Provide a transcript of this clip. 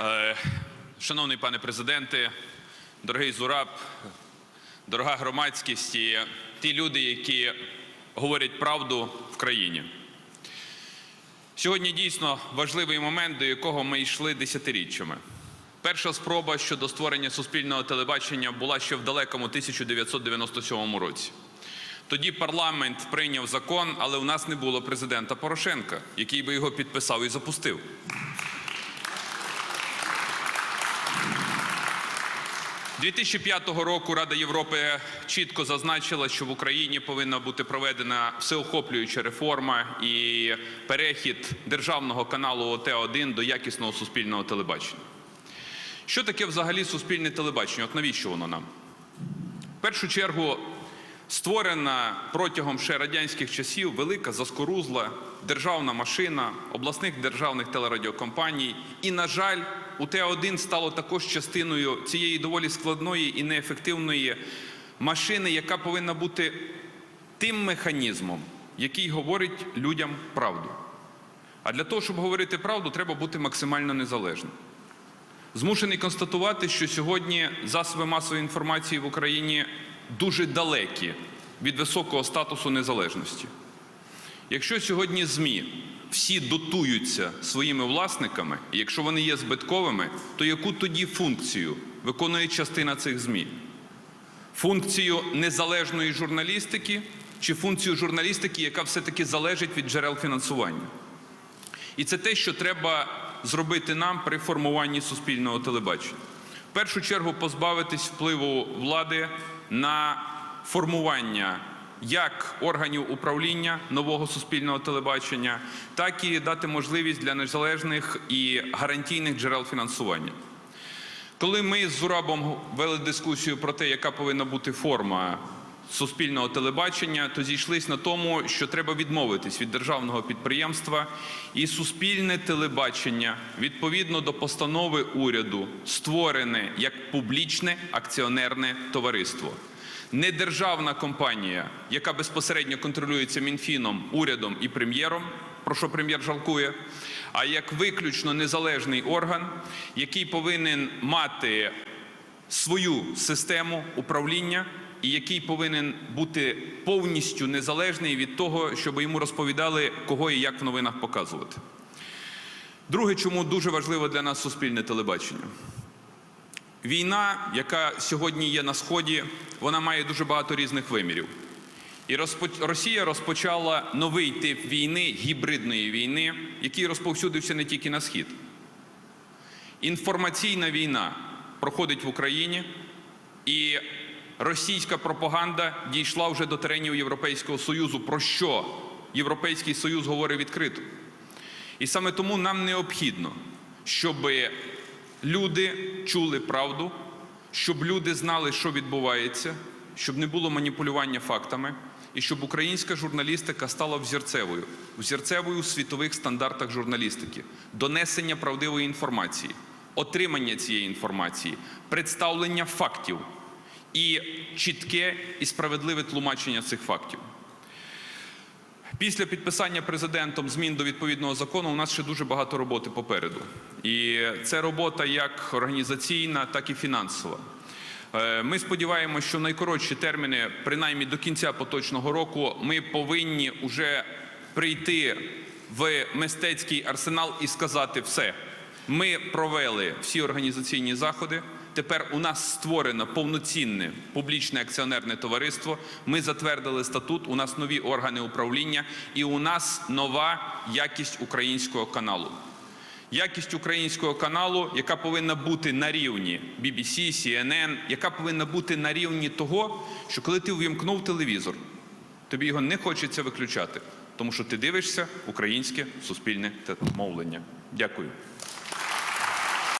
Е, Шановний пане президенте, дорогий Зураб, дорога громадськість і ті люди, які говорять правду в країні. Сьогодні дійсно важливий момент, до якого ми йшли десятиріччями. Перша спроба щодо створення суспільного телебачення була ще в далекому 1997 році. Тоді парламент прийняв закон, але у нас не було президента Порошенка, який би його підписав і запустив. – 2005 року Рада Європи чітко зазначила, що в Україні повинна бути проведена всеохоплююча реформа і перехід державного каналу ОТ1 до якісного суспільного телебачення. Що таке взагалі суспільне телебачення? От навіщо воно нам? В першу чергу створена протягом ще радянських часів велика заскорузла державна машина обласних державних телерадіокомпаній. І, на жаль, у Т1 стало також частиною цієї доволі складної і неефективної машини, яка повинна бути тим механізмом, який говорить людям правду. А для того, щоб говорити правду, треба бути максимально незалежним. Змушений констатувати, що сьогодні засоби масової інформації в Україні дуже далекі від високого статусу незалежності. Якщо сьогодні ЗМІ всі дотуються своїми власниками, і якщо вони є збитковими, то яку тоді функцію виконує частина цих ЗМІ? Функцію незалежної журналістики чи функцію журналістики, яка все-таки залежить від джерел фінансування? І це те, що треба зробити нам при формуванні суспільного телебачення. В першу чергу позбавитись впливу влади на формування як органів управління нового суспільного телебачення, так і дати можливість для незалежних і гарантійних джерел фінансування. Коли ми з Зурабом вели дискусію про те, яка повинна бути форма суспільного телебачення, то зійшлись на тому, що треба відмовитись від державного підприємства і суспільне телебачення відповідно до постанови уряду створене як публічне акціонерне товариство. Не державна компанія, яка безпосередньо контролюється Мінфіном, урядом і прем'єром, про що прем'єр жалкує, а як виключно незалежний орган, який повинен мати свою систему управління і який повинен бути повністю незалежний від того, щоб йому розповідали, кого і як в новинах показувати. Друге, чому дуже важливо для нас суспільне телебачення. Війна, яка сьогодні є на сході, вона має дуже багато різних вимірів. І Росія розпочала новий тип війни, гібридної війни, який розповсюдився не тільки на схід. Інформаційна війна проходить в Україні, і російська пропаганда дійшла вже до теренів Європейського Союзу, про що Європейський Союз говорить відкрито. І саме тому нам необхідно, щоб люди чули правду, щоб люди знали, що відбувається, щоб не було маніпулювання фактами, і щоб українська журналістика стала взірцевою, взірцевою у світових стандартах журналістики, донесення правдивої інформації, отримання цієї інформації, представлення фактів і чітке і справедливе тлумачення цих фактів. Після підписання президентом змін до відповідного закону у нас ще дуже багато роботи попереду. І це робота як організаційна, так і фінансова. Е, Ми сподіваємося, що найкоротші терміни, принаймні до кінця поточного року, ми повинні вже прийти в мистецький арсенал і сказати все. Ми провели всі організаційні заходи. Тепер у нас створено повноцінне публічне акціонерне товариство. Ми затвердили статут. У нас нові органи управління, і у нас нова якість українського каналу. Якість українського каналу, яка повинна бути на рівні BBC, CNN, яка повинна бути на рівні того, що коли ти увімкнув телевізор, тобі його не хочеться виключати, тому що ти дивишся українське суспільне мовлення. Дякую.